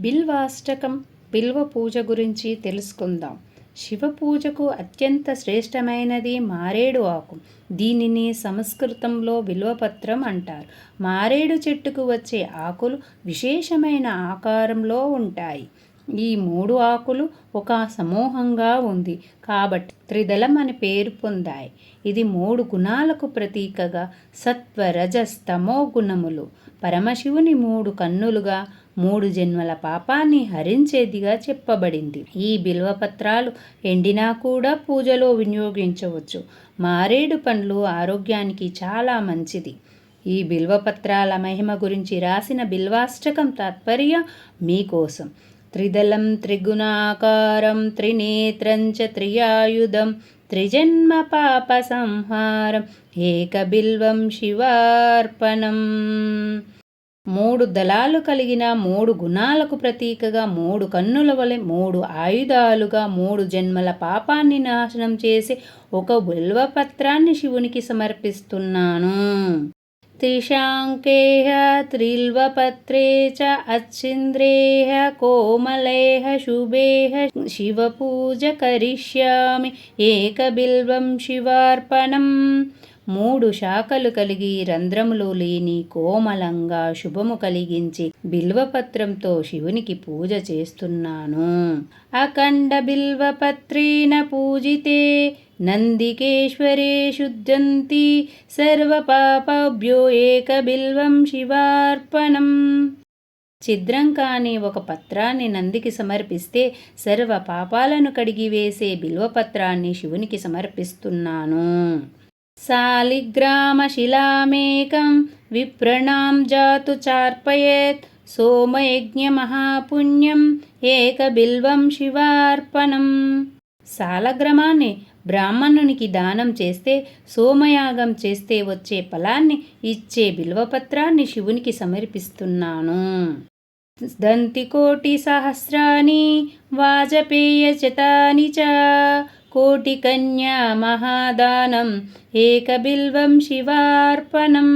బిల్వాష్టకం బిల్వ పూజ గురించి తెలుసుకుందాం. శివ పూజకు అత్యంత శ్రేష్టమైనది మారేడు ఆకు. దీనిని సంస్కృతంలో బిల్వపత్రం అంటారు. మారేడు చెట్టుకు వచ్చే ఆకులు విశేషమైన ఆకారంలో ఉంటాయి. ఈ మూడు ఆకులు ఒక సమూహంగా ఉంది. కాబట్టి త్రిదళం అని పేరు పొందాయి. ఇది మూడు గుణాలకు ప్రతీకగా సత్వ రజస్తమో గుణములు. పరమశివుని మూడు కన్నులుగా మూడు జన్మల పాపాన్ని హరించేదిగా చెప్పబడింది. ఈ బిల్వపత్రాలు ఎండినా కూడా పూజలో వినియోగించవచ్చు. మారేడు పండ్లు ఆరోగ్యానికి చాలా మంచిది. ఈ బిల్వపత్రాల మహిమ గురించి రాసిన బిల్వాష్టకం తాత్పర్య మీకోసం. త్రిదళం త్రిగుణాకారం త్రినేత్రం చ త్రియాయుధం త్రిజన్మ పాప సంహారం ఏకబిల్వం శివార్పణం. మూడు దళాలు కలిగిన మూడు గుణాలకు ప్రతీకగా మూడు కన్నుల వలె మూడు ఆయుధాలుగా మూడు జన్మల పాపాన్ని నాశనం చేసి ఒక బిల్వపత్రాన్ని శివునికి సమర్పిస్తున్నాను. త్రిశాంకేహ త్రిల్వపత్రే చ అచ్చింద్రేహ కోమలేహ శుభేహ శివపూజ కరిష్యామి ఏకబిల్వం శివార్పణం. మూడు శాఖలు కలిగి రంధ్రములు లేని కోమలంగా శుభము కలిగించి బిల్వపత్రంతో శివునికి పూజ చేస్తున్నాను. అఖండ బిల్వపత్రేణ పూజితే నందికేశ్వరే శుద్ధంతి సర్వపాపభ్యో బిల్వం శివార్పణం. ఛిద్రం కాని ఒక పత్రాన్ని నందికి సమర్పిస్తే సర్వ పాపాలను కడిగివేసే బిల్వపత్రాన్ని శివునికి సమర్పిస్తున్నాను. శాలిగ్రామశిలామేకం విప్రణాం జాతు చార్పయేత్ సోమయజ్ఞమహాపుణ్యం ఏకబిల్వం శివార్పణం సాలగ్రమాన్ని బ్రాహ్మణునికి దానం చేస్తే సోమయాగం చేస్తే వచ్చే ఫలాన్ని ఇచ్చే బిల్వపత్రాన్ని శివునికి సమర్పిస్తున్నాను। దంతికోటి సహస్రాని వాజపేయ చతాని చ కోటికన్యా మహాదానం ఏకబిల్వం శివార్పణం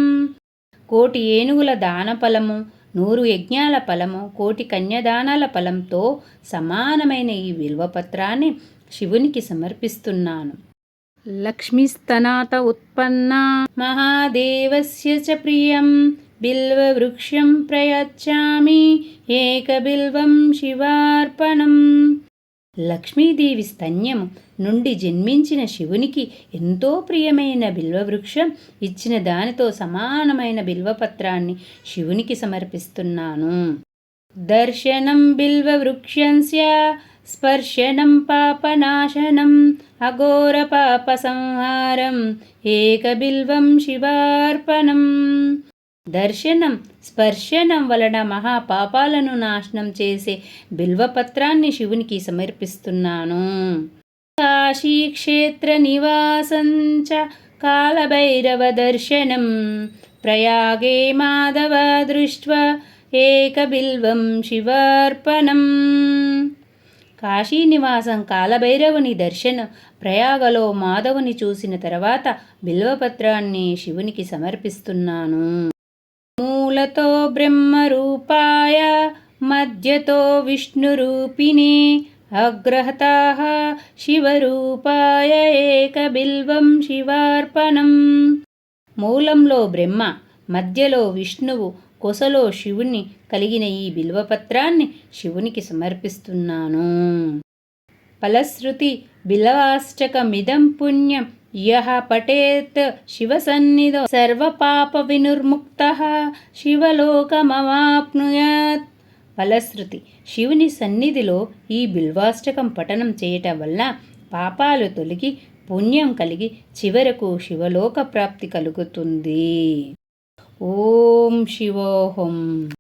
కోటి ఏనుగుల దాన ఫలము నూరు యజ్ఞాల ఫలము కోటి కన్యదానాల ఫలంతో సమానమైన ఈ బిల్వపత్రాన్ని శివునికి సమర్పిస్తున్నాను. లక్ష్మీస్తనాత ఉత్పన్న. మహాదేవస్య చ ప్రియం బిల్వవృక్షం ప్రయచ్చామి ఏకబిల్వం శివార్పణం. లక్ష్మీదేవి స్తన్యం నుండి జన్మించిన శివునికి ఎంతో ప్రియమైన బిల్వవృక్షం ఇచ్చిన దానితో సమానమైన బిల్వపత్రాన్ని శివునికి సమర్పిస్తున్నాను. దర్శనం బిల్వవృక్షంస్య స్పర్శనం పాపనాశనం అఘోర పాప సంహారం ఏకబిల్వం శివార్పణం. దర్శనం స్పర్శనం వలన మహాపాపాలను నాశనం చేసే బిల్వపత్రాన్ని శివునికి సమర్పిస్తున్నాను. కాశీక్షేత్ర నివాసంచ కాలభైరవ దర్శనం. ప్రయాగే మాధవ దృష్ట్వా ఏకబిల్వం శివార్పణం. కాశీనివాసం కాలభైరవుని దర్శనం ప్రయాగలో మాధవుని చూసిన తర్వాత బిల్వపత్రాన్ని శివునికి సమర్పిస్తున్నాను. మూలతో బ్రహ్మరూపాయ మధ్యతో విష్ణురూపిణి అగ్రహతా శివరూపాయ ఏకబిల్వం శివార్పణం. మూలంలో బ్రహ్మ మధ్యలో విష్ణువు కొసలో శివుణ్ణి కలిగిన ఈ బిల్వపత్రాన్ని శివునికి సమర్పిస్తున్నాను. ఫలశ్రుతి బిలవాష్టకమిదం పుణ్యం. యహ పఠేత్ శివసన్నిధో. సర్వపాప వినుర్ముక్త శివలోకమవాప్నుయాత్. ఫలశ్రుతి. శివుని సన్నిధిలో ఈ బిల్వాష్టకం పఠనం చేయటం వల్ల పాపాలు తొలగి పుణ్యం కలిగి చివరకు శివలోక ప్రాప్తి కలుగుతుంది. ఓం శివోహం.